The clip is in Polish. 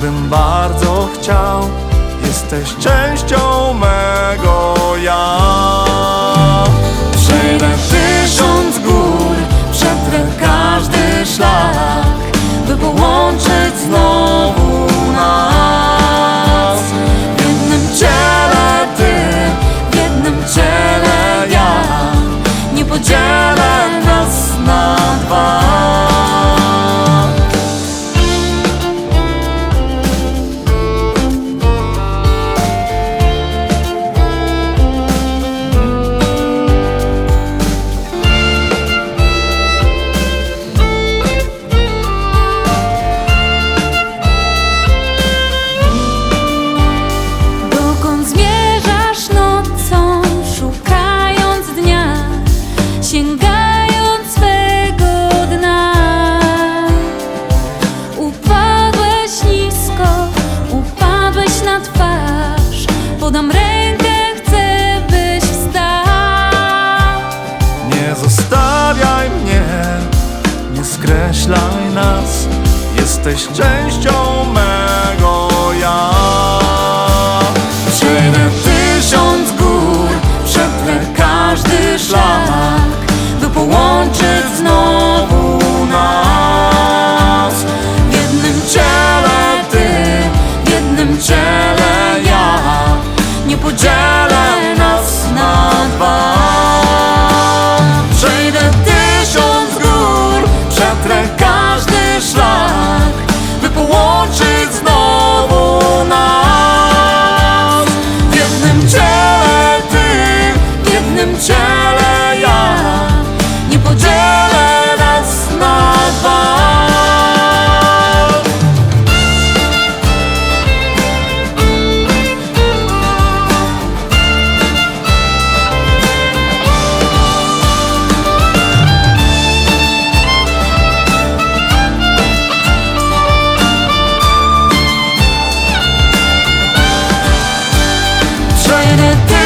bym bardzo chciał. Jesteś częścią mego ja. Skreślaj nas. Jesteś częścią mego ja. Przejdę tysiąc gór, przetrę każdy szlak By połączyć znowu nas. W jednym ciele ty, w jednym ciele ja. Nie podzielę nas na dwa. Przejdę tysiąc gór, przetrę Przejdę